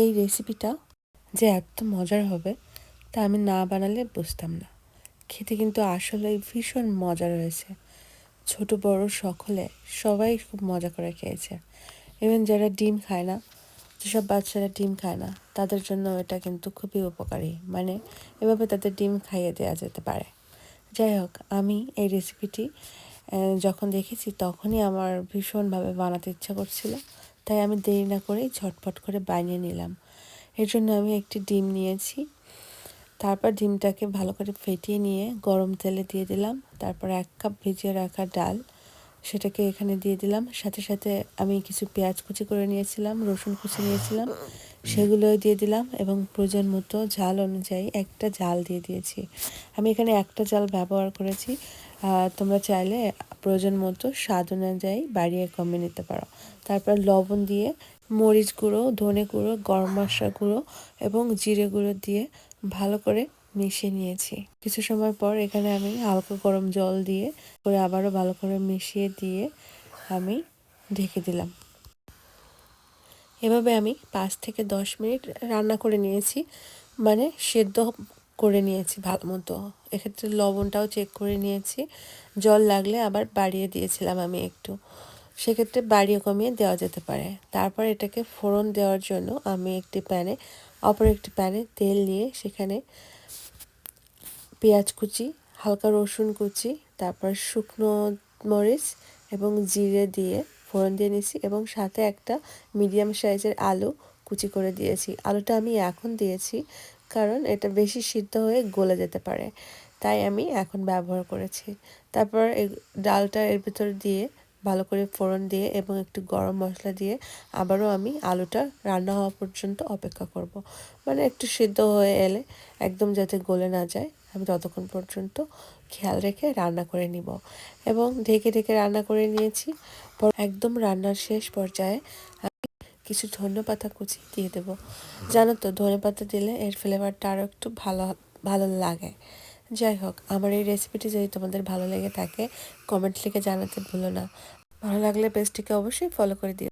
এই রেসিপিটা যে এত মজার হবে, তা আমি না বানালে বুঝতাম না। খেতে কিন্তু আসলে ভীষণ মজা রয়েছে। ছোট, বড় সকলে সবাই খুব মজা করে খেয়েছে। ইভেন যারা ডিম খায় না, যেসব বাচ্চারা ডিম খায় না, তাদের জন্য এটা কিন্তু খুবই উপকারী। মানে এভাবে তাদের ডিম খাইয়ে দেওয়া যেতে পারে। যাই হোক, আমি এই রেসিপিটি যখন দেখেছি তখনই আমার ভীষণভাবে বানাতে ইচ্ছা করছিল। তাই আমি দেরি না করেই ঝটপট করে বানিয়ে নিলাম। এর জন্য আমি একটি ডিম নিয়েছি। তারপর ডিমটাকে ভালো করে ফেটিয়ে নিয়ে গরম তেলে দিয়ে দিলাম। তারপর এক কাপ ভিজিয়ে রাখা ডাল, সেটাকে এখানে দিয়ে দিলাম। সাথে সাথে আমি কিছু পেঁয়াজ কুচি করে নিয়েছিলাম, রসুন কুচি নিয়েছিলাম। সেগুলো দিয়ে দিলাম এবং প্রয়োজন মতো ঝাল অনুযায়ী একটা জাল দিয়ে দিয়েছি। আমি এখানে একটা জাল ব্যবহার করেছি। তোমরা চাইলে প্রয়োজন মতো স্বাদ অনুযায়ী বাড়িয়ে কমিয়ে নিতে পারো। তারপর লবণ দিয়ে মরিচ গুঁড়ো, ধনে গুঁড়ো, গরম মশলা গুঁড়ো এবং জিরে গুঁড়ো দিয়ে ভালো করে মিশিয়ে নিয়েছি। কিছু সময় পর এখানে আমি হালকা গরম জল দিয়ে করে আবারও ভালো করে মিশিয়ে দিয়ে আমি ঢেকে দিলাম। এভাবে আমি পাঁচ থেকে দশ মিনিট রান্না করে নিয়েছি। মানে সেদ্ধ করে নিয়েছি ভালো মতো। এক্ষেত্রে লবণটাও চেক করে নিয়েছি। জল লাগলে আবার বাড়িয়ে দিয়েছিলাম আমি একটু। সেক্ষেত্রে বাড়িয়ে কমিয়ে দেওয়া যেতে পারে। তারপর এটাকে ফোড়ন দেওয়ার জন্য আমি একটি প্যানে, অপর একটি প্যানে তেল নিয়ে সেখানে পেঁয়াজ কুচি, হালকা রসুন কুচি, তারপর শুকনো মরিচ এবং জিরে দিয়ে ফোড়ন দিয়ে নিয়েছি এবং সাথে একটা মিডিয়াম সাইজের আলু কুচি করে দিয়েছি। আলুটা আমি এখন দিয়েছি কারণ এটা বেশি সিদ্ধ হয়ে গলে যেতে পারে। তাই আমি এখন ব্যবহার করেছি। তারপর ডালটা এর ভিতর দিয়ে ভালো করে ফোড়ন দিয়ে এবং একটু গরম মশলা দিয়ে আবারও আমি আলুটা রান্না হওয়া পর্যন্ত অপেক্ষা করব। মানে একটু সিদ্ধ হয়ে এলে একদম যাতে গলে না যায়, আমি ততক্ষণ পর্যন্ত খেয়াল রেখে রান্না করে নিব। এবং ঢেকে ঢেকে রান্না করে নিয়েছি। পর একদম রান্নার শেষ পর্যায়ে আমি কিছু ধনে পাতা কুচি দিয়ে দেবো। জানো তো, ধনে পাতা দিলে এর ফ্লেভারটা আরও একটু ভালো ভালো লাগে। যাই হোক, আমার এই রেসিপিটি যদি তোমাদের ভালো লেগে থাকে কমেন্ট লিখে জানাতে ভুলো না। ভালো লাগলে পেজটিকে অবশ্যই ফলো করে দিও।